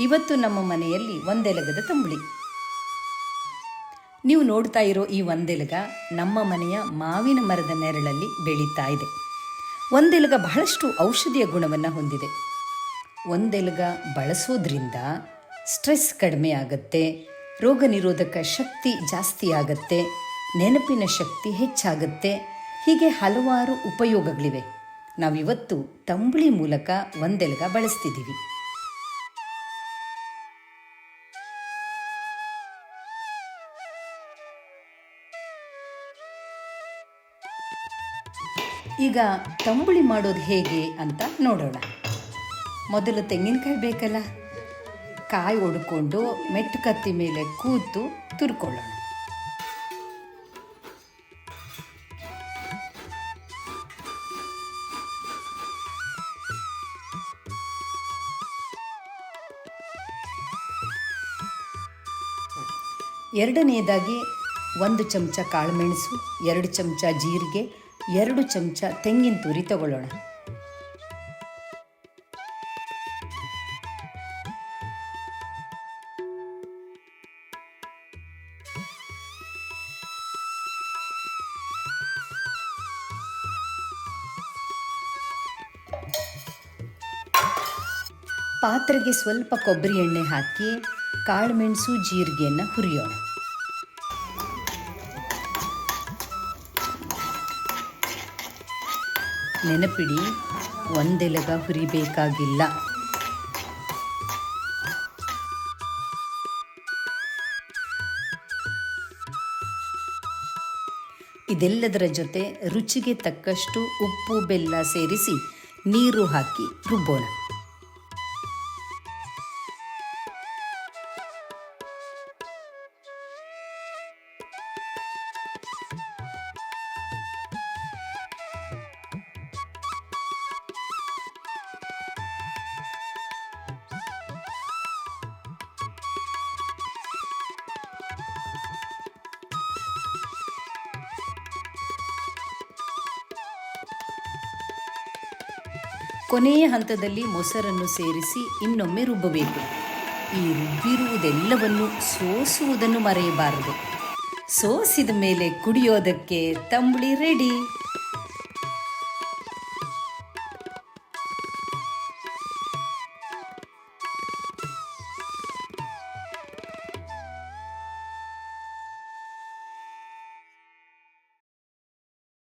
ಇವತ್ತು ನಮ್ಮ ಮನೆಯಲ್ಲಿ ಒಂದೆಲಗದ ತಂಬುಳಿ. ನೀವು ನೋಡ್ತಾ ಇರೋ ಈ ಒಂದೆಲಗ ನಮ್ಮ ಮನೆಯ ಮಾವಿನ ಮರದ ನೆರಳಲ್ಲಿ ಬೆಳೀತಾ ಇದೆ. ಒಂದೆಲಗ ಬಹಳಷ್ಟು ಔಷಧಿಯ ಗುಣವನ್ನು ಹೊಂದಿದೆ. ಒಂದೆಲಗ ಬಳಸೋದ್ರಿಂದ ಸ್ಟ್ರೆಸ್ ಕಡಿಮೆ ಆಗುತ್ತೆ, ರೋಗ ನಿರೋಧಕ ಶಕ್ತಿ ಜಾಸ್ತಿ ಆಗುತ್ತೆ, ನೆನಪಿನ ಶಕ್ತಿ ಹೆಚ್ಚಾಗುತ್ತೆ, ಹೀಗೆ ಹಲವಾರು ಉಪಯೋಗಗಳಿವೆ. ನಾವಿವತ್ತು ತಂಬುಳಿ ಮೂಲಕ ಒಂದೆಲಗ ಬಳಸ್ತಿದ್ದೀವಿ. ಈಗ ತಂಬುಳಿ ಮಾಡೋದು ಹೇಗೆ ಅಂತ ನೋಡೋಣ. ಮೊದಲು ತೆಂಗಿನಕಾಯಿ ಬೇಕಲ್ಲ? ಕಾಯಿ ಒಡ್ಕೊಂಡು ಮೆಟ್ಟು ಕತ್ತಿ ಮೇಲೆ ಕೂತು ತುರ್ಕೊಳ್ಳೋಣ. ಎರಡನೆಯದಾಗಿ ಒಂದು ಚಮಚ ಕಾಳುಮೆಣಸು ಎರಡು ಚಮಚ ಜೀರಿಗೆ ಎರಡು ಚಮಚ ತೆಂಗಿನ ತುರಿ ತಗೊಳ್ಳೋಣ. ಪಾತ್ರೆಗೆ ಸ್ವಲ್ಪ ಕೊಬ್ಬರಿ ಎಣ್ಣೆ ಹಾಕಿ ಕಾಳುಮೆಣಸು ಜೀರಿಗೆಯನ್ನು ಹುರಿಯೋಣ. ನೆನಪಿಡಿ ಒಂದೆಲಗ ಹುರಿಬೇಕಾಗಿಲ್ಲ. ಇದೆಲ್ಲದರ ಜೊತೆ ರುಚಿಗೆ ತಕ್ಕಷ್ಟು ಉಪ್ಪು ಬೆಲ್ಲ ಸೇರಿಸಿ ನೀರು ಹಾಕಿ ರುಬ್ಬೋಣ. ಕೊನೆಯ ಹಂತದಲ್ಲಿ ಮೊಸರನ್ನು ಸೇರಿಸಿ ಇನ್ನೊಮ್ಮೆ ರುಬ್ಬಬೇಕು. ಈ ರುಬ್ಬಿರುವುದೆಲ್ಲವನ್ನು ಸೋಸುವುದನ್ನು ಮರೆಯಬಾರದು. ಸೋಸಿದ ಮೇಲೆ ಕುಡಿಯೋದಕ್ಕೆ ತಂಬುಳಿ ರೆಡಿ